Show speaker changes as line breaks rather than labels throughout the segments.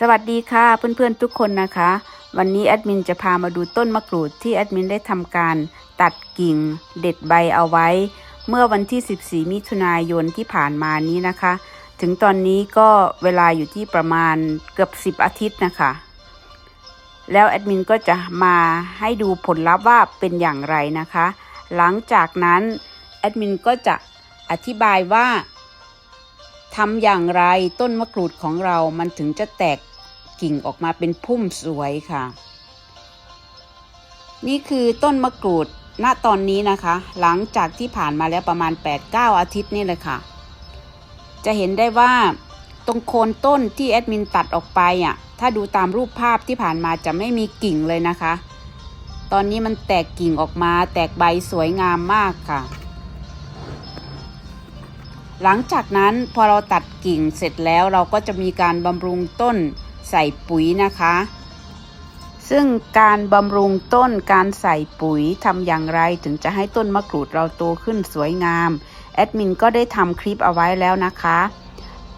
สวัสดีค่ะเพื่อนๆทุกคนนะคะ วันนี้แอดมินจะพามาดูต้นมะกรูดที่แอดมินได้ทำการตัดกิ่งเด็ดใบเอาไว้ เมื่อวันที่ 14 มิถุนายนที่ผ่านมานี้นะคะ ถึงตอนนี้ก็เวลาอยู่ที่ประมาณเกือบ 10 อาทิตย์นะคะ แล้วแอดมินก็จะมาให้ดูผลลัพธ์ว่าเป็นอย่างไรนะคะ หลังจากนั้นแอดมินก็จะอธิบายว่า ทำอย่างไรต้นมะกรูดของเรามันถึงจะแตกกิ่งออกมาเป็นพุ่มสวยค่ะ นี่คือต้นมะกรูดณตอนนี้นะคะ หลังจากที่ผ่านมาแล้วประมาณ 8-9 อาทิตย์นี่เลยค่ะ จะเห็นได้ว่าตรงโคนต้นที่แอดมินตัดออกไปอะถ้าดูตามรูปภาพที่ผ่านมาจะไม่มีกิ่งเลยนะคะ ตอนนี้มันแตกกิ่งออกมาแตกใบสวยงามมากค่ะ หลังจากนั้นพอเราตัดกิ่งเสร็จแล้วเราก็จะมีการบำรุงต้นใส่ปุ๋ยนะคะ ซึ่งการบำรุงต้นการใส่ปุ๋ยทำอย่างไรถึงจะให้ต้นมะกรูดเราโตขึ้นสวยงาม แอดมินก็ได้ทำคลิปเอาไว้แล้วนะคะ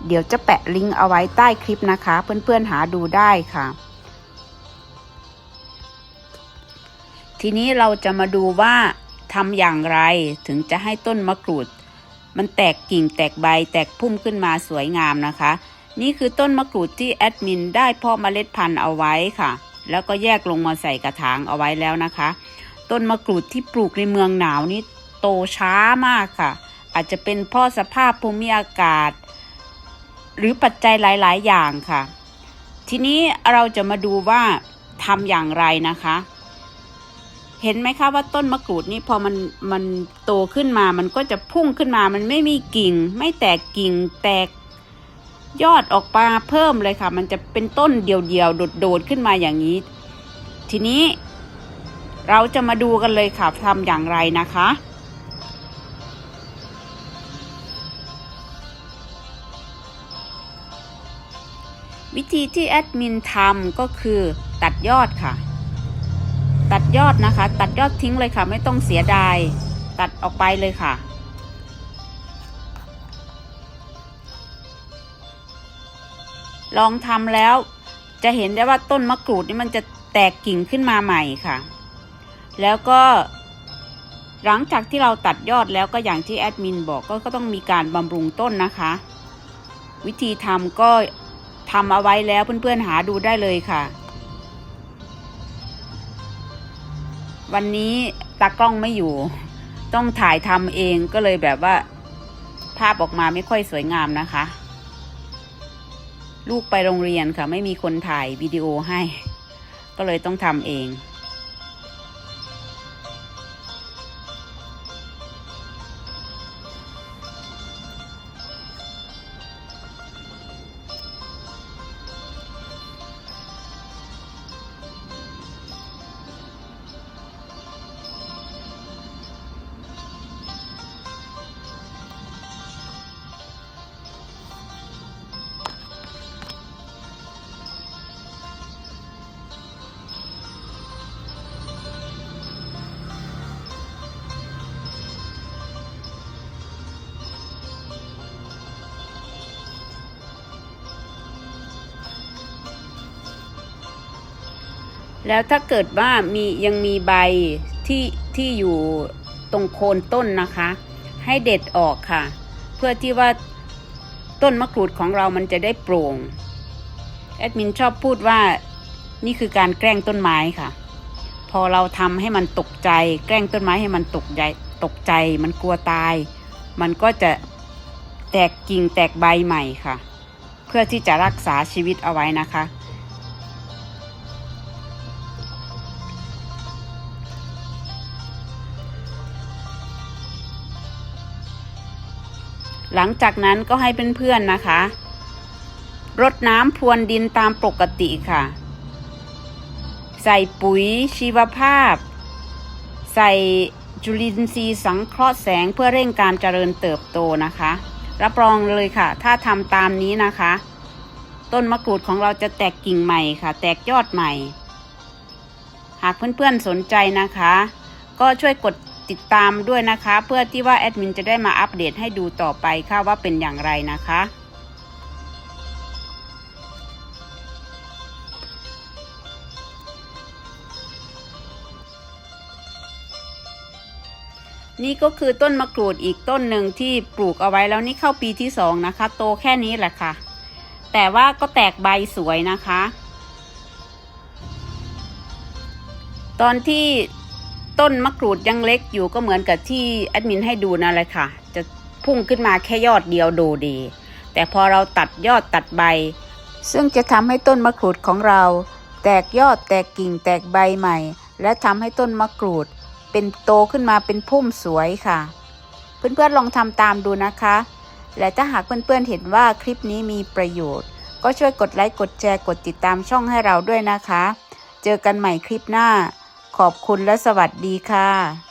เดี๋ยวจะแปะลิงก์เอาไว้ใต้คลิปนะคะ เพื่อนๆหาดูได้ค่ะ ทีนี้เราจะมาดูว่าทำอย่างไรถึงจะให้ต้นมะกรูด มันแตกกิ่งแตกใบแตกพุ่มขึ้นมาสวยงามนะคะ นี่คือต้นมะกรูดที่แอดมินได้เพาะเมล็ดพันธุ์เอาไว้ค่ะ แล้วก็แยกลงมาใส่กระถางเอาไว้แล้วนะคะ ต้นมะกรูดที่ปลูกในเมืองหนาวนี่โตช้ามากค่ะ อาจจะเป็นเพราะสภาพภูมิอากาศ หรือปัจจัยหลาย ๆ อย่างค่ะ ทีนี้เราจะมาดูว่าทำอย่างไรนะคะ เห็นไหมคะว่าต้นมะกรูดนี่พอมันมันโตขึ้นมา มันก็จะพุ่งขึ้นมา มันไม่มีกิ่ง ไม่แตกกิ่งแตกยอดออกมาเพิ่มเลยค่ะ มันจะเป็นต้นเดี่ยวๆโดดๆขึ้นมาอย่างนี้ ทีนี้เราจะมาดูกันเลยค่ะทำอย่างไรนะคะ วิธีที่แอดมินทำก็คือตัดยอดค่ะ ตัดยอดนะคะ ตัดยอดทิ้งเลยค่ะ ไม่ต้องเสียดาย ตัดออกไปเลยค่ะ ลองทำแล้วจะเห็นได้ว่าต้นมะกรูดนี่มันจะแตกกิ่งขึ้นมาใหม่ค่ะ แล้วก็หลังจากที่เราตัดยอดแล้วก็อย่างที่แอดมินบอกก็ก็ต้องมีการบำรุงต้นนะคะ วิธีทำก็ทำเอาไว้แล้วเพื่อนๆหาดูได้เลยค่ะ วันนี้ตากล้องไม่อยู่ ต้องถ่ายทำเองก็เลยแบบว่า ภาพออกมาไม่ค่อยสวยงามนะคะ ลูกไปโรงเรียนค่ะ ไม่มีคนถ่ายวิดีโอให้ ก็เลยต้องทำเอง แล้วถ้าเกิดว่ามียังมีใบที่ที่อยู่ตรงโคนต้นนะคะ ให้เด็ดออกค่ะ เพื่อที่ว่าต้นมะกรูดของเรามันจะได้โปร่งแอดมินชอบพูดว่านี่คือการแกล้งต้นไม้ค่ะ พอเราทำให้มันตกใจ แกล้งต้นไม้ให้มันตกใจตกใจ มันกลัวตาย มันก็จะแตกกิ่งแตกใบใหม่ค่ะ เพื่อที่จะรักษาชีวิตเอาไว้นะคะ หลังจากนั้นก็ให้เพื่อนๆนะคะ รดน้ำพรวนดินตามปกติค่ะ ใส่ปุ๋ยชีวภาพ ใส่จุลินทรีย์สังเคราะห์แสงเพื่อเร่งการเจริญเติบโตนะคะ รับรองเลยค่ะ ถ้าทำตามนี้นะคะ ต้นมะกรูดของเราจะแตกกิ่งใหม่ค่ะ แตกยอดใหม่ หากเพื่อนๆสนใจนะคะ ก็ช่วยกด ติดตามด้วยนะคะ เพื่อที่ว่าแอดมินจะได้มาอัปเดตให้ดูต่อไปค่ะว่าเป็นอย่างไรนะคะนี่ก็คือต้นมะกรูดอีกต้นหนึ่งที่ปลูกเอาไว้แล้วนี่เข้าปีที่สองนะคะ โตแค่นี้แหละค่ะ แต่ว่าก็แตกใบสวยนะคะ ตอนที่ ต้นมะกรูดยังเล็กอยู่ก็เหมือนกับที่แอดมินให้ดูนั่นแหละค่ะ จะพุ่งขึ้นมาแค่ยอดเดียวโดเดแต่พอเราตัดยอดตัดใบ ซึ่งจะทำให้ต้นมะกรูดของเรา แตกยอดแตกกิ่งแตกใบใหม่ และทำให้ต้นมะกรูด เป็นโตขึ้นมาเป็นพุ่มสวยค่ะ เพื่อนๆลองทำตามดูนะคะ และถ้าหากเพื่อนๆเห็นว่าคลิปนี้มีประโยชน์ ก็ช่วยกดไลค์กดแชร์กดติดตามช่องให้เราด้วยนะคะ เจอกันใหม่คลิปหน้า ขอบคุณและสวัสดีค่ะ